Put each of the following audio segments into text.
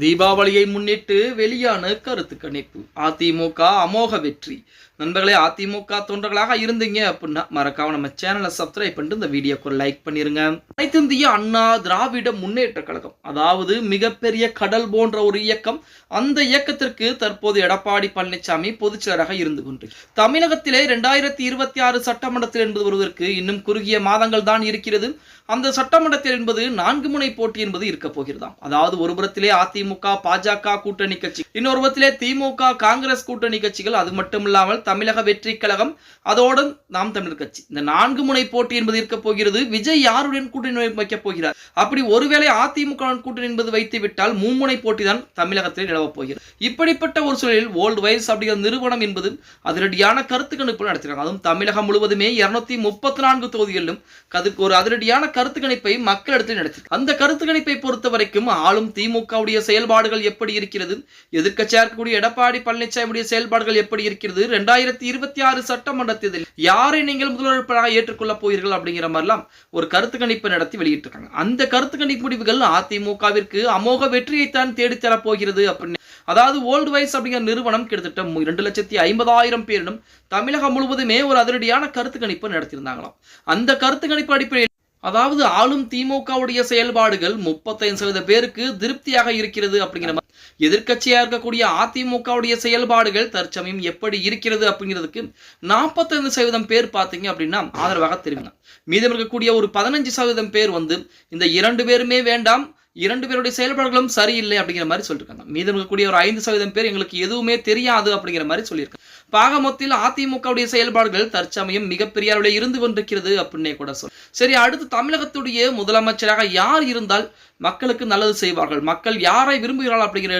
தீபாவளியை முன்னிட்டு வெளியான கருத்து கணிப்பு. அதிமுக அமோக வெற்றி. நண்பர்களே அதிமுக தொண்டர்களாக இருந்தீங்க அப்படின்னா மறக்காம நம்ம சேனலை சப்ஸ்கிரைப் பண்ணிட்டு இந்த வீடியோக்கு ஒரு லைக் பண்ணிருங்க. அனைத்து இந்திய அண்ணா திராவிட முன்னேற்ற கழகம் அதாவது மிகப்பெரிய கடல் போன்ற ஒரு இயக்கம் அந்த இயக்கத்திற்கு தற்போது எடப்பாடி பழனிசாமி பொதுச்செயலராக இருந்து கொண்டு. தமிழகத்திலே இரண்டாயிரத்தி இருபத்தி ஆறு சட்டமன்றத்தில் என்பது வருவதற்கு இன்னும் குறுகிய மாதங்கள் தான் இருக்கிறது. அந்த சட்டமன்றத்தில் என்பது நான்கு முனை போட்டி என்பது இருக்க போகிறதாம். அதாவது ஒரு புறத்திலே அதிமுக அதிமுக பாஜக கூட்டணி கட்சி. இன்னொரு புறத்திலே திமுக காங்கிரஸ் கூட்டணி கட்சிகள் அது மட்டும் இல்லாமல் தமிழக வெற்றி கழகம் அதோடு நாம் தமிழர் கட்சி. இந்த நான்கு முனை போட்டி என்பது இருக்க போகிறது. விஜய் யாருடன் கூட்டணி வைக்கப் போகிறார்? அப்படி ஒருவேளை அதிமுக கூட்டணி என்பது வைத்து விட்டால் மும்முனை போட்டி தான் தமிழகத்தில் நிலவப் போகிறது. இப்படிப்பட்ட ஒரு சூழலில் ஓல்டு வைஸ் அப்படிங்கிற நிறுவனம் என்பது அதிரடியான கருத்து கணிப்பு நடத்தினாங்க அதுவும் தமிழகம் முழுவதுமே இருநூத்தி முப்பத்தி நான்கு தொகுதிகளிலும் அதுக்கு ஒரு அதிரடியான கருத்து கணிப்பை மக்களிடத்தில் நடத்தி அந்த கருத்து கணிப்பை பொறுத்த வரைக்கும் ஆளும் திமுகவுடைய செயல்பாடுகள் எப்படி இருக்கிறது? எதிர்க்கட்சியாக இருக்கக்கூடிய எடப்பாடி பழனிசாமியுடைய செயல்பாடுகள் எப்படி இருக்கிறது? ரெண்டாயிரத்தி இருபத்தி ஆறு சட்டமன்ற தேர்தலில் யாரை நீங்கள் முதல்வராக ஏற்றுக்கொள்ளப் போகிறீர்கள் அப்படிங்கிற மாதிரிலாம் ஒரு கருத்து கணிப்பு நடத்தி வெளியிட்டிருக்காங்க. அந்த கருத்து கணிப்பு முடிவுகள் அதிமுகவிற்கு அமோக வெற்றியைத்தான் தேடித்தரப் போகிறது அப்படின்னு. அதாவது ஓல்டு வைஸ் அப்படிங்கிற நிறுவனம் கிட்டத்தட்ட ரெண்டு லட்சத்தி ஐம்பதாயிரம் பேரிடம் தமிழகம் முழுவதுமே ஒரு அதிரடியான கருத்து கணிப்பு நடத்தியிருந்தாங்களாம். அந்த கருத்து கணிப்பு அடிப்படையில் அதாவது ஆளும் திமுகவுடைய செயல்பாடுகள் முப்பத்தைந்து சதவீத பேருக்கு திருப்தியாக இருக்கிறது அப்படிங்கிற மாதிரி. எதிர்க்கட்சியா இருக்கக்கூடிய அதிமுகவுடைய செயல்பாடுகள் தற்சமயம் எப்படி இருக்கிறது அப்படிங்கிறதுக்கு நாற்பத்தைந்து சதவீதம் பேர் பார்த்தீங்க அப்படின்னா ஆதரவாக தெரிவிங்க மீதம் இருக்கக்கூடிய ஒரு பதினஞ்சு சதவீதம் பேர் வந்து இந்த இரண்டு பேருமே வேண்டாம் இரண்டு பேருடைய செயல்பாடுகளும் சரியில்லை அப்படிங்கிற மாதிரி சொல்லியிருக்காங்க மீதம் இருக்கக்கூடிய ஒரு ஐந்து சதவீதம் பேர் எங்களுக்கு எதுவுமே தெரியாது அப்படிங்கிற மாதிரி சொல்லியிருக்காங்க. பாக அதிமுகவுடைய செயல்பாடுகள் தற்சமயம் மிகப்பெரிய அளவில் இருந்து கொண்டிருக்கிறது அப்படின்னே கூட சொல். சரி அடுத்து தமிழகத்துடைய முதலமைச்சராக யார் இருந்தால் மக்களுக்கு நல்லது செய்வார்கள்? மக்கள் யாரை விரும்புகிறார்கள் அப்படிங்கிற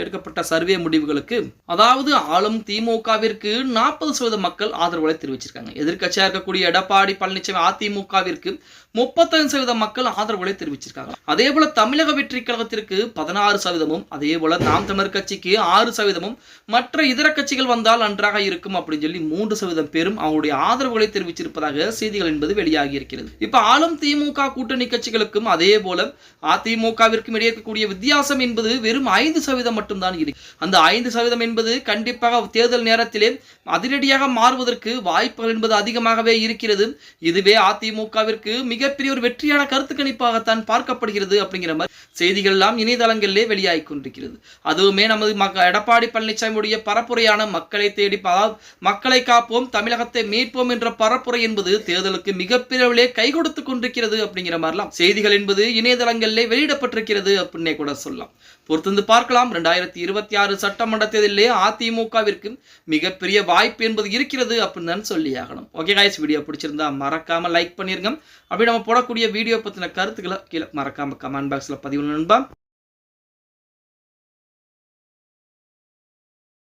எடுக்கப்பட்ட சர்வே முடிவுகளுக்கு அதாவது ஆளும் திமுகவிற்கு நாற்பது சதவீத மக்கள் ஆதரவுகளை தெரிவிச்சிருக்காங்க. எதிர்கட்சியாக இருக்கக்கூடிய எடப்பாடி பழனிசாமி அதிமுகவிற்கு முப்பத்தஞ்சு சதவீத மக்கள் ஆதரவுகளை தெரிவிச்சிருக்காங்க. அதே போல தமிழக வெற்றி கழகத்திற்கு பதினாறு சதவீதமும் அதே போல நாம் தமிழர் கட்சிக்கு ஆறு சதவீதமும் மற்ற இதர கட்சிகள் வந்தால் நன்றாக இருக்கும் அப்படின்னு சொல்லி மூன்று சதவீதம் பேரும் அவங்களுடைய ஆதரவுகளை தெரிவிச்சிருப்பதாக செய்திகள் என்பது வெளியாகி இருக்கிறது இப்ப ஆளும் திமுக கூட்டணி கட்சிகளுக்கும் அதே போல அதிமுகவிற்கும் இடையே இருக்கக்கூடிய வித்தியாசம் என்பது வெறும் ஐந்து சதவீதம் மட்டும்தான் இருக்கு. அந்த ஐந்து சதவீதம் என்பது கண்டிப்பாக தேர்தல் நேரத்திலே அதிரடியாக மாறுவதற்கு வாய்ப்புகள் என்பது அதிகமாகவே இருக்கிறது. இதுவே அதிமுகவிற்கு மிகப்பெரிய ஒரு வெற்றியான கருத்து கணிப்பாகத்தான் பார்க்கப்படுகிறது அப்படிங்கிற மாதிரி செய்திகள் எல்லாம் இணையதளங்களிலே வெளியாகி கொண்டிருக்கிறது. அதுவுமே நமது எடப்பாடி பழனிசாமியுடைய பரப்புரையான மக்களை தேடி கண்டிப்பாக மக்களை காப்போம் தமிழகத்தை மீட்போம் என்ற பரப்புரை என்பது தேர்தலுக்கு மிகப்பெரிய கை கொடுத்து கொண்டிருக்கிறது அப்படிங்கிற மாதிரிலாம் செய்திகள் என்பது இணையதளங்களிலே வெளியிடப்பட்டிருக்கிறது அப்படின்னே கூட சொல்லலாம். பொறுத்திருந்து பார்க்கலாம். ரெண்டாயிரத்தி இருபத்தி ஆறு சட்டமன்ற தேர்தலிலே அதிமுகவிற்கு மிகப்பெரிய வாய்ப்பு என்பது இருக்கிறது அப்படின்னு தான் சொல்லி ஆகணும் ஓகே காய்ஸ் வீடியோ பிடிச்சிருந்தா மறக்காம லைக் பண்ணிருங்க. அப்படி நம்ம போடக்கூடிய வீடியோ பற்றின கருத்துக்களை கீழே மறக்காம கமெண்ட் பாக்ஸில் பதிவு நண்பா.